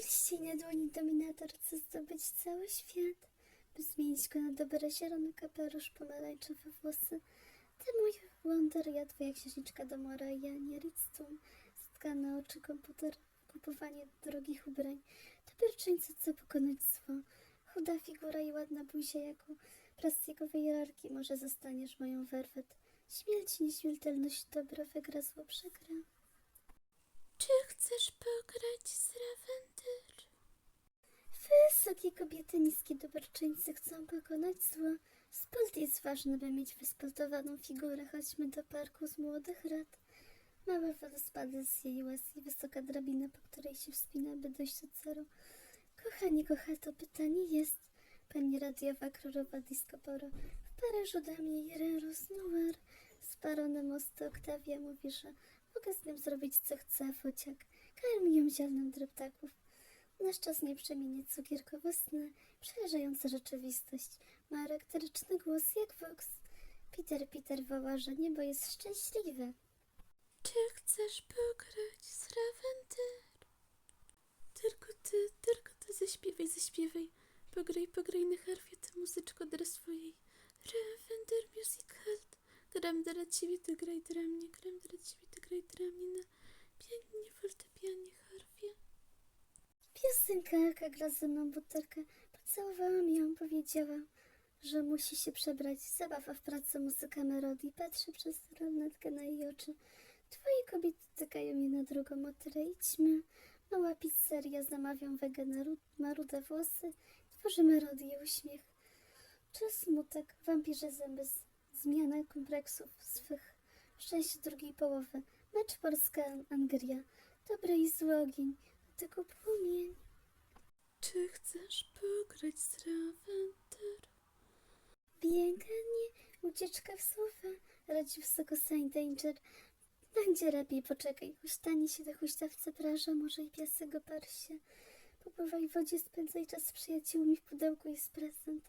Pierścień na dłoni dominator chce zdobyć cały świat, by zmienić go na dobre zielony kapelusz, pomarańczowe włosy. Ty mój wonder jadł jak księżniczka do mora ja nie Ritztum, zatkane oczy komputer, kupowanie drogich ubrań. To pierczyńcy chce pokonać zło. Chuda figura i ładna buzia jak u plastikowej lalki. Może zostaniesz moją werwet. Śmierć, nieśmiertelność, dobro wygra, zło przegra. Czy chcesz pograć z? Wysokie kobiety, niskie dobrczyńcy chcą pokonać zło. Sport jest ważny, by mieć wysportowaną figurę. Chodźmy do parku z młodych lat. Małe wodospady z jej łez i wysoka drabina, po której się wspina, by dojść do celu. Kochanie, kocha, to pytanie jest. Pani radiowa królowa disco poro. W Paryżu dam jej Reros Noir. Z baronem mostu Oktawia mówi, że mogę z nim zrobić co chcę, fociak. Karmi ją ziarnem dreptaków. Nasz czas nie przemieni cukierkowo sny, rzeczywistość. Ma charakteryczny głos jak Vox. Peter, Peter woła, że niebo jest szczęśliwe. Czy chcesz pograć z Ravender? Tylko ty, tylko ty zaśpiewaj, zaśpiewaj. Pograj, pograj na harfie tę muzyczko dla swojej. Ravender Music. Gram dla ciebie, ty graj dla mnie. Gram dla ciebie, graj dla mnie na pięknie fortepianie harfie. Piosenkarka gra ze mną butelkę. Pocałowałam ją, powiedziała, że musi się przebrać. Zabawa w pracy, muzyka melodii. Patrzę przez lornetkę na jej oczy. Twoje kobiety tykają mnie na drugą o. Idźmy. Mała pizzeria, zamawiam wegana, ma rude włosy. Tworzy melodię, uśmiech. Czy smutek, wampirze zęby, zmiana kompleksów swych. Szczęście drugiej połowy. Mecz Polska-Anglia. Dobry i zły ogień. Tylko płomień. Czy chcesz pograć z Ravender? Bieganie, ucieczka w słowa, radzi wysoko Saint Danger. Będzie lepiej, poczekaj. Huśtanie się do huśtawce praża, może i piasek opar się. Popływaj w wodzie, spędzaj czas z przyjaciółmi, w pudełku jest prezent.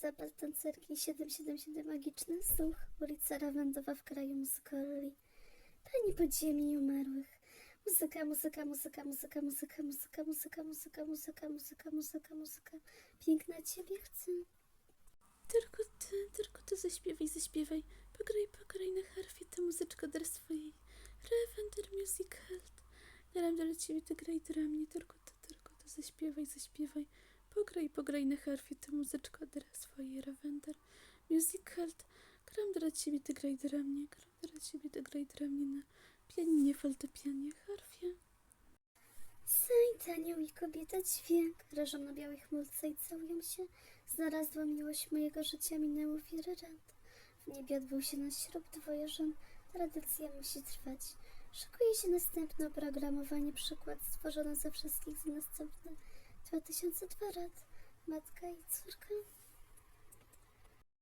Zapal tancerki 777 magiczny słuch. Ulica Rawendowa w kraju muzykoli. Pani podziemi umarłych. Muzyka, muzyka, muzyka, muzyka, muzyka, muzyka, muzyka, muzyka, muzyka, muzyka, muzyka, muzyka. Piękna ciebie chcę. Tylko ty, tylko ty zaśpiewaj, zaśpiewaj. Pograj, pograj na harfie tę muzyczkę dla swojej. Ravender Music Health. Gram dla ciebie, ty graj dla mnie. Tylko ty, tylko ty zaśpiewaj, zaśpiewaj. Pograj, pograj na harfie tę muzyczkę dla swojej. Ravender Music Health. Gram dla ciebie, ty graj dla mnie. Gram dla ciebie, ty graj dla mnie na pianinie, fortepianie, harfie. Saint anioł i kobieta dźwięk leżą na białej chmurce i całują się. Znalazła miłość mojego życia, minęło wiele lat. W niebie odbył się nasz ślub dwoje żon. Tradycja musi trwać. Szykuje się następne oprogramowanie, przykład stworzony ze wszystkich za następne 2002 lat. Matka i córka.